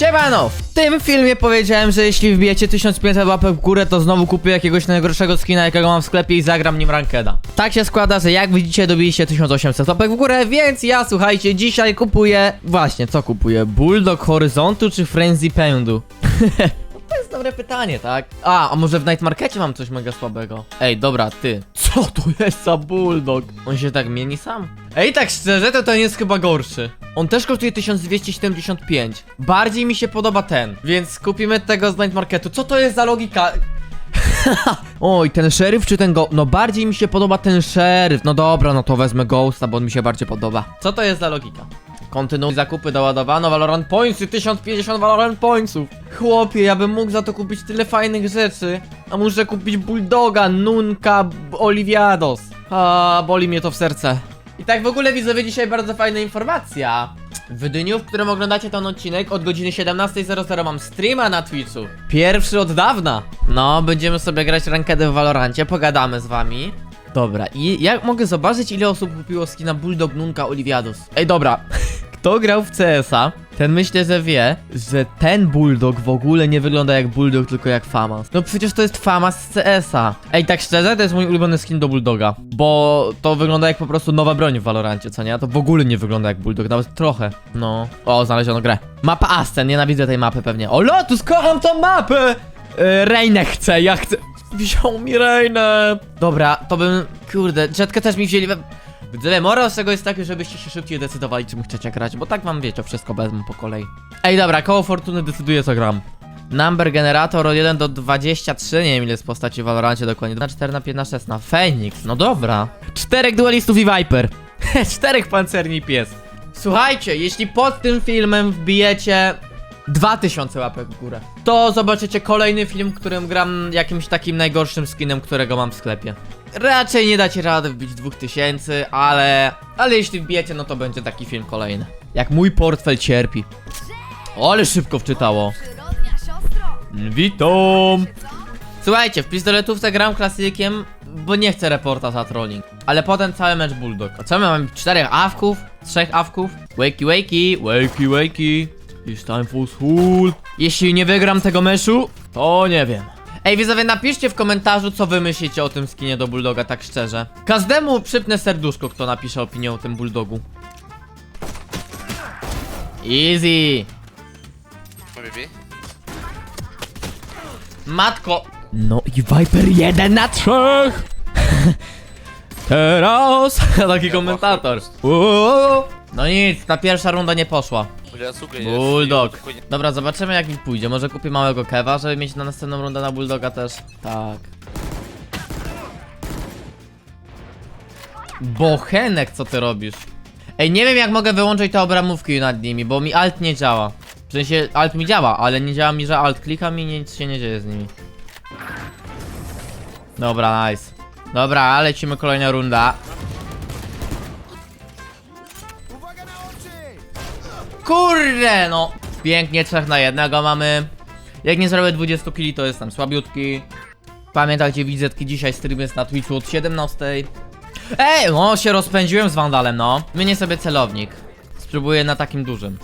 Siemano! W tym filmie powiedziałem, że jeśli wbijecie 1500 łapek w górę, to znowu kupię jakiegoś najgorszego skina, jakiego mam w sklepie i zagram nim rankeda. Tak się składa, że jak widzicie, dobiliście 1800 łapek w górę, więc ja, słuchajcie, dzisiaj kupuję... Właśnie, co kupuję? Bulldog Horyzontu czy Frenzy Pędu? To jest dobre pytanie, tak? A, a może w Night Markecie mam coś mega słabego? Ej, dobra, ty. Co to jest za bulldog? On się tak mieni sam? Ej, tak szczerze, to ten jest chyba gorszy. On też kosztuje 1275. Bardziej mi się podoba ten, więc kupimy tego z Night Marketu. Co to jest za logika? Oj, ten szeryf czy ten go... No bardziej mi się podoba ten szeryf. No dobra, no to wezmę Ghosta, bo on mi się bardziej podoba. Co to jest za logika? Kontynuuj zakupy, doładowano Valorant Pointsy, 1050 Valorant Pointsów. Chłopie, ja bym mógł za to kupić tyle fajnych rzeczy. A muszę kupić Bulldoga, Nunka, Oliviados. A, boli mnie to w serce. I tak w ogóle widzowie dzisiaj bardzo fajna informacja. W dniu, w którym oglądacie ten odcinek, od godziny 17.00 mam streama na Twitchu. Pierwszy od dawna. No, będziemy sobie grać rankedę w Valorancie, pogadamy z wami. Dobra, i jak mogę zobaczyć, ile osób kupiło skina Bulldog Nunka Oliviados? Ej, dobra. Kto grał w CS-a, ten myślę, że wie, że ten Bulldog w ogóle nie wygląda jak Bulldog, tylko jak Famas. No przecież to jest Famas z CS-a. Ej, tak szczerze, to jest mój ulubiony skin do Bulldoga. Bo to wygląda jak po prostu nowa broń w Valorancie, co nie? To w ogóle nie wygląda jak Bulldog, nawet trochę. No. O, znaleziono grę. Mapa Ascen, nienawidzę tej mapy pewnie. O, Lotus, kocham tą mapę! Yy, Reinę chcę, ja chcę... Wziął mi Reinę. Dobra, to bym... Kurde, Jetkę też mi wzięli. Widzowie, morał z tego jest taki, żebyście się szybciej decydowali, czym chcecie grać, bo tak wam wiecie, wszystko wezmę po kolei. Ej, dobra, koło fortuny decyduje, co gram. Number generator od 1 do 23, nie wiem ile jest postaci w Valorancie dokładnie. Na 4 na 5 na 6 na Phoenix, no dobra. Czterech duelistów i Viper. Czterech pancerni pies. Słuchajcie, jeśli pod tym filmem wbijecie 2000 łapek w górę, to zobaczycie kolejny film, w którym gram jakimś takim najgorszym skinem, którego mam w sklepie. Raczej nie dacie rady wbić 2000, ale... Ale jeśli wbijecie, no to będzie taki film kolejny. Jak mój portfel cierpi. O, ale szybko wczytało. Witam! Słuchajcie, w pistoletówce gram klasykiem, bo nie chcę reporta za trolling. Ale potem cały mecz bulldog. A co my mamy? Czterech awków? Trzech awków? Wakey, wakey, wakey, wakey. It's time for school. Jeśli nie wygram tego meczu, to nie wiem. Ej, widzowie, napiszcie w komentarzu, co wy myślicie o tym skinie do bulldoga, tak szczerze. Każdemu przypnę serduszko, kto napisze opinię o tym bulldogu. Easy. Maybe. Matko! No i Viper jeden na trzech! Teraz! Taki komentator. Uuu. No nic, ta pierwsza runda nie poszła. Bulldog. Dobra, zobaczymy jak mi pójdzie. Może kupię małego kewa, żeby mieć na następną rundę na Bulldoga też. Tak. Bochenek, co ty robisz? Ej, nie wiem jak mogę wyłączyć te obramówki nad nimi, bo mi alt nie działa. W sensie alt mi działa, ale nie działa mi, że alt klikam i nic się nie dzieje z nimi. Dobra, nice. Dobra, lecimy kolejna runda. Kurde, no. Pięknie, trzech na jednego mamy. Jak nie zrobię 20 kili, to jestem słabiutki. Pamiętajcie, widzetki, dzisiaj stream jest na Twitchu od 17. Ej, no się rozpędziłem z Wandalem, no. Zmienię sobie celownik. Spróbuję na takim dużym.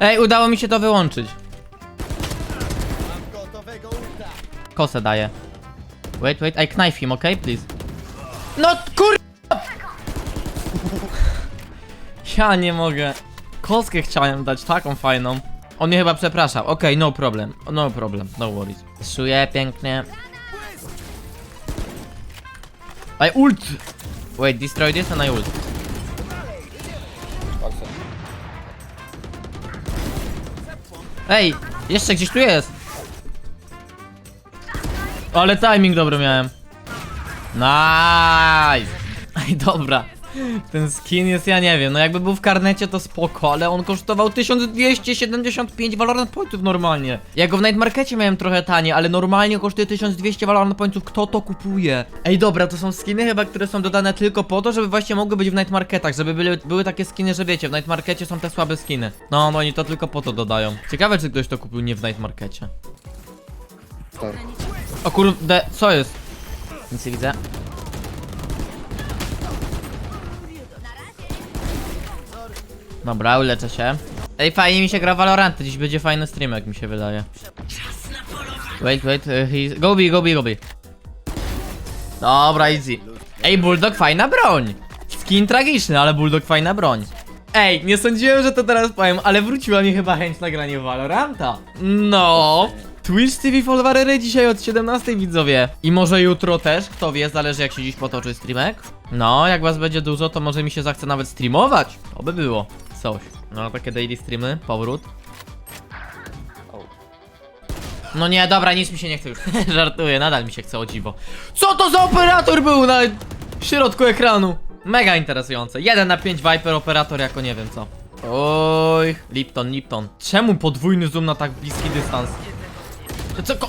Ej, udało mi się to wyłączyć. Kosę daję. Wait, wait, I knife him, okay, please. No kur... Ja nie mogę. Kostkę chciałem dać, taką fajną. On mnie chyba przepraszał. Okej, no problem. No problem, no worries. Szuję pięknie. I ult! Wait, destroy this and I ult. Ej, jeszcze gdzieś tu jest. Ale timing dobry miałem. Nice! Ej, dobra. Ten skin jest, ja nie wiem, no jakby był w karnecie to spoko, ale on kosztował 1275 Valorant Pointów normalnie. Ja go w Night Markecie miałem trochę tanie, ale normalnie kosztuje 1200 Valorant Pointów, kto to kupuje? Ej, dobra, to są skiny chyba, które są dodane tylko po to, żeby właśnie mogły być w Night Marketach, żeby były, były takie skiny, że wiecie, w Night Markecie są te słabe skiny. No, no oni to tylko po to dodają. Ciekawe, czy ktoś to kupił nie w Night Markecie. O kurde, co jest? Nic nie widzę. Dobra, uleczę się. Ej, fajnie mi się gra Valorant, dziś będzie fajny stream, jak mi się wydaje. Wait, wait, uh, he's... Go B, go B, go B. Dobra, easy. Ej, Bulldog fajna broń. Skin tragiczny, ale Bulldog fajna broń. Ej, nie sądziłem, że to teraz powiem, ale wróciła mi chyba chęć na granie Valoranta. No. Twitch TV Folwarery dzisiaj od 17 widzowie. I może jutro też, kto wie, zależy jak się dziś potoczy streamek. No, jak was będzie dużo, to może mi się zachce nawet streamować. To by było coś. No, takie daily streamy, powrót. No nie, dobra, nic mi się nie chce już. Żartuję, nadal mi się chce o dziwo. Co to za operator był na środku ekranu? Mega interesujące. 1 na 5 Viper operator jako nie wiem co. Oj, Lipton, Lipton. Czemu podwójny zoom na tak bliski dystans? Co ko...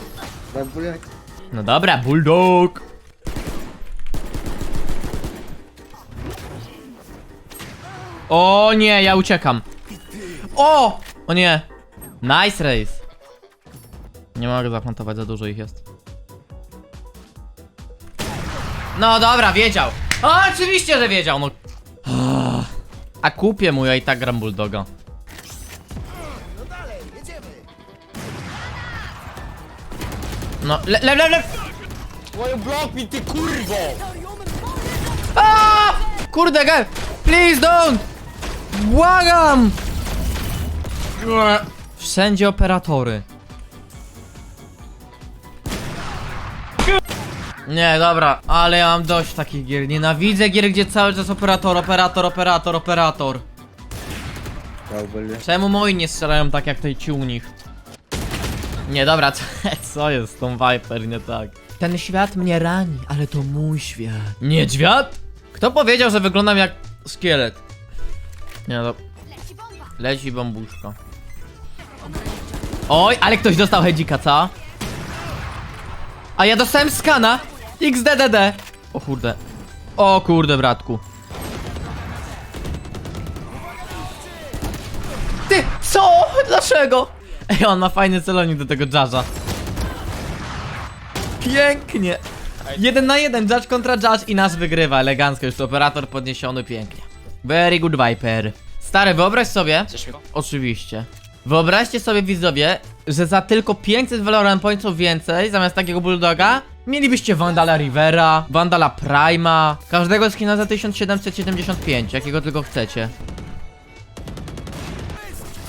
No dobra, Bulldog. O nie, ja uciekam. O! O nie. Nice race. Nie mogę zaplantować, za dużo ich jest. No dobra, wiedział. O, oczywiście, że wiedział, no. A kupię mu, ja i tak gram Bulldoga. No, le, le, le, le. Blok mi ty kurwo! A! Kurde, gel! Please don't! Błagam! Wszędzie operatory. Nie, dobra, ale ja mam dość takich gier. Nienawidzę gier, gdzie cały czas operator, operator, operator, operator. Czemu moi nie strzelają tak jak tej ci u nich? Nie, dobra, co, co jest z tą Viper, nie tak? Ten świat mnie rani, ale to mój świat. Niedźwiad? Kto powiedział, że wyglądam jak szkielet? Nie no. Leci bombuszka. Oj, ale ktoś dostał hedzika, co? A ja dostałem skana! XDDD! O kurde. O kurde, bratku. Ty, co? Dlaczego? Ej, on ma fajny celownik do tego judge'a. Pięknie. Jeden na jeden, judge kontra judge i nas wygrywa elegancko, już operator podniesiony pięknie. Very good Viper. Stary, wyobraź sobie, Chcesz mi? oczywiście. Wyobraźcie sobie widzowie, że za tylko 500 Valorant Pointsów więcej, zamiast takiego Bulldoga, mielibyście Vandala Rivera, Vandala Prima, każdego skina za 1775, jakiego tylko chcecie.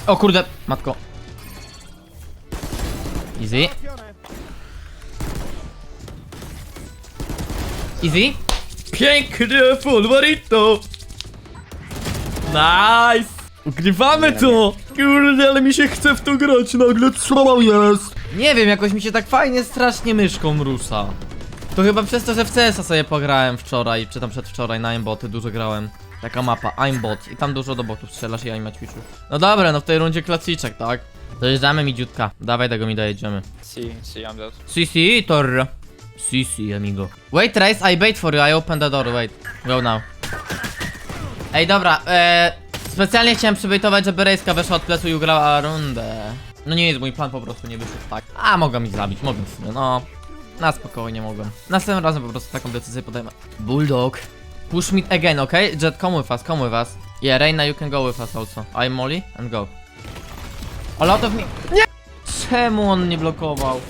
O kurde, matko. Easy. Easy. Pięknie, Fulvarito. Nice. Ugrywamy to. Kurde, ale mi się chce w to grać nagle, co jest? Nie wiem, jakoś mi się tak fajnie strasznie myszką rusza. To chyba przez to, że w CS-a sobie pograłem wczoraj, czy tam przedwczoraj na aimboty dużo grałem. Taka mapa, aimbot i tam dużo do botów strzelasz i aima ćwiczysz. No dobra, no w tej rundzie klasyczek, tak? Dojeżdżamy midziutka. Dawaj tego mi dojedziemy. Si, si, I'm dead. CC, tor. CC, amigo. Wait, Race, I bait for you, I open the door, wait. Go now. Ej, dobra, e, specjalnie chciałem przybejtować, żeby Rejska weszła od plecu i ugrała rundę. No nie jest mój plan, po prostu nie wyszedł tak. A, mogłem ich zabić, mogłem w sumie, no. Na spokojnie mogłem. Następnym razem po prostu taką decyzję podejmę. Bulldog. Push me again, okay? Jet, come with us, come with us. Yeah, Reina, you can go with us also. I'm Molly and go. A lot of me... Nie! Czemu on nie blokował?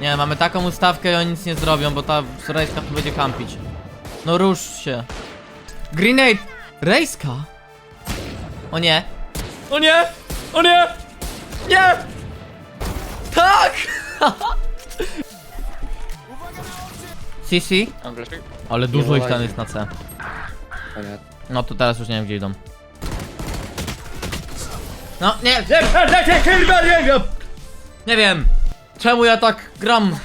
Nie, mamy taką ustawkę i oni nic nie zrobią, bo ta rejska tu będzie kampić. No rusz się. Grenade! Rejska? O nie. O nie! O nie! Nie! Tak! Sisi? Ale dużo ich tam jest na C. No to teraz już nie wiem gdzie idą. No nie, nie, nie, nie, nie, nie wiem. Nie wiem. Czemu ja tak gram?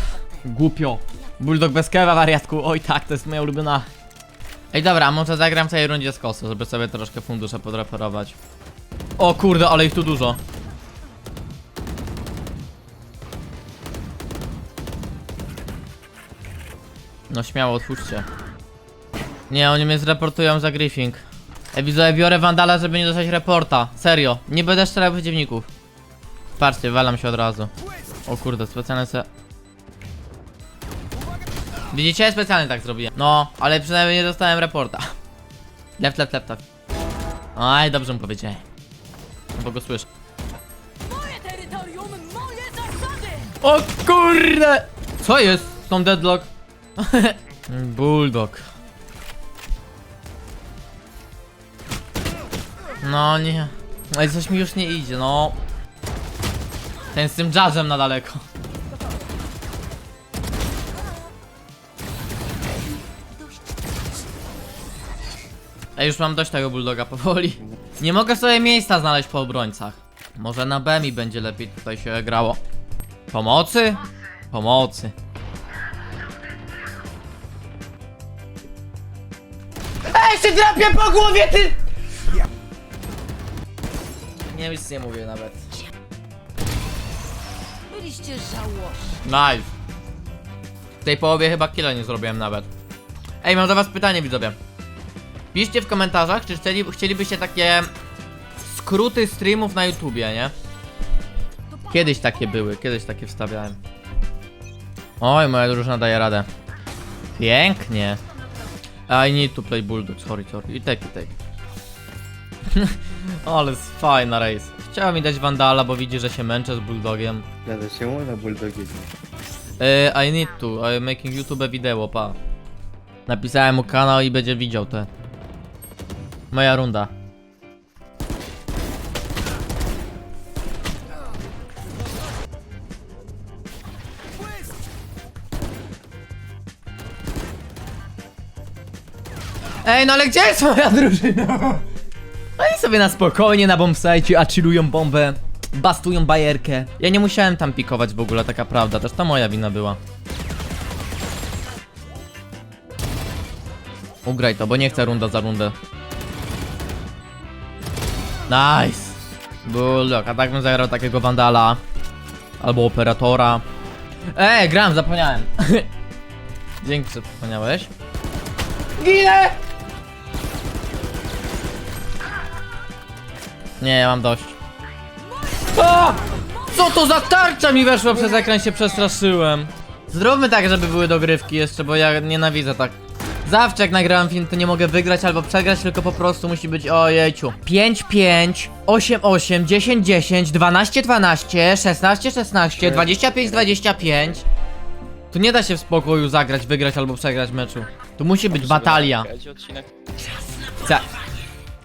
Głupio. Bulldog bez kewa, wariatku. Oj tak, to jest moja ulubiona. Ej dobra, a może zagram w tej rundzie z kosu, żeby sobie troszkę fundusze podreperować. O kurde, ale ich tu dużo. No śmiało, otwórzcie. Nie, oni mnie zreportują za griefing. Ej, widzowie, biorę Wandala, żeby nie dostać reporta. Serio, nie będę strzelał przeciwników. Patrzcie, walam się od razu. O kurde, specjalnie se... Widzicie? Ja specjalnie tak zrobiłem. No, ale przynajmniej nie dostałem reporta. Left, left, left, left. Aj, dobrze mu powiedziałem. Bo go słyszę. O kurde! Co jest z tą deadlock? Bulldog. No nie. Ale coś mi już nie idzie, no. Ten z tym judge'em na daleko. Ej, już mam dość tego bulldoga powoli. Nie mogę sobie miejsca znaleźć po obrońcach. Może na B mi będzie lepiej tutaj się grało. Pomocy? Pomocy. Ej, się drapie po głowie, ty! Nie nic nie mówię nawet. Byliście żałośni. Nice. W tej połowie chyba kilo nie zrobiłem nawet. Ej, mam do was pytanie, widzowie. Piszcie w komentarzach, czy chcieli, chcielibyście takie skróty streamów na YouTubie, nie? Kiedyś takie były, kiedyś takie wstawiałem. Oj, moja drużyna daje radę. Pięknie. I need to play bulldog, sorry, sorry. I take, i take. Ale jest fajna race. Chciała mi dać Vandala, bo widzi, że się męczę z bulldogiem. Nada się na bulldogie. E, I need to, I'm making YouTube wideo, pa. Napisałem mu kanał i będzie widział te. Moja runda. Ej, no ale gdzie jest moja drużyna? Oni sobie na spokojnie na bombsite, a bombę, bastują bajerkę. Ja nie musiałem tam pikować w ogóle, taka prawda, też to moja wina była. Ugraj to, bo nie chcę runda za rundę. Nice! Bulldog, a tak bym zagrał takiego Vandala. Albo Operatora. Ej, gram, zapomniałem. Dzięki, że wspomniałeś. Ginę! Nie, ja mam dość. O! Co to za tarcza mi weszła przez ekran, się przestraszyłem. Zróbmy tak, żeby były dogrywki jeszcze, bo ja nienawidzę tak. Zawsze jak nagrałem film, to nie mogę wygrać albo przegrać, tylko po prostu musi być ojejciu. 5-5, 8-8, 10-10, 12-12, 16-16, 25-25. Tu nie da się w spokoju zagrać, wygrać albo przegrać meczu. Tu musi być batalia. C.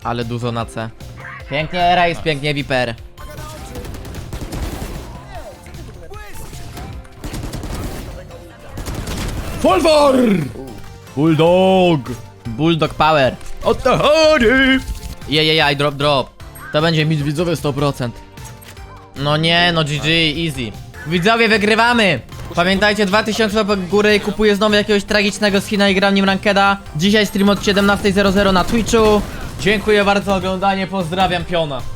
Ale dużo na C. Pięknie Race, pięknie Viper. Folwar! Bulldog! Bulldog power. O to chodzi! Jejejaj, drop, drop. To będzie mid widzowy 100%. No nie, no GG, easy. Widzowie, wygrywamy! Pamiętajcie, 2000 łapek w górę i kupuję znowu jakiegoś tragicznego skina i gram nim rankeda. Dzisiaj stream od 17.00 na Twitchu. Dziękuję bardzo za oglądanie, pozdrawiam piona.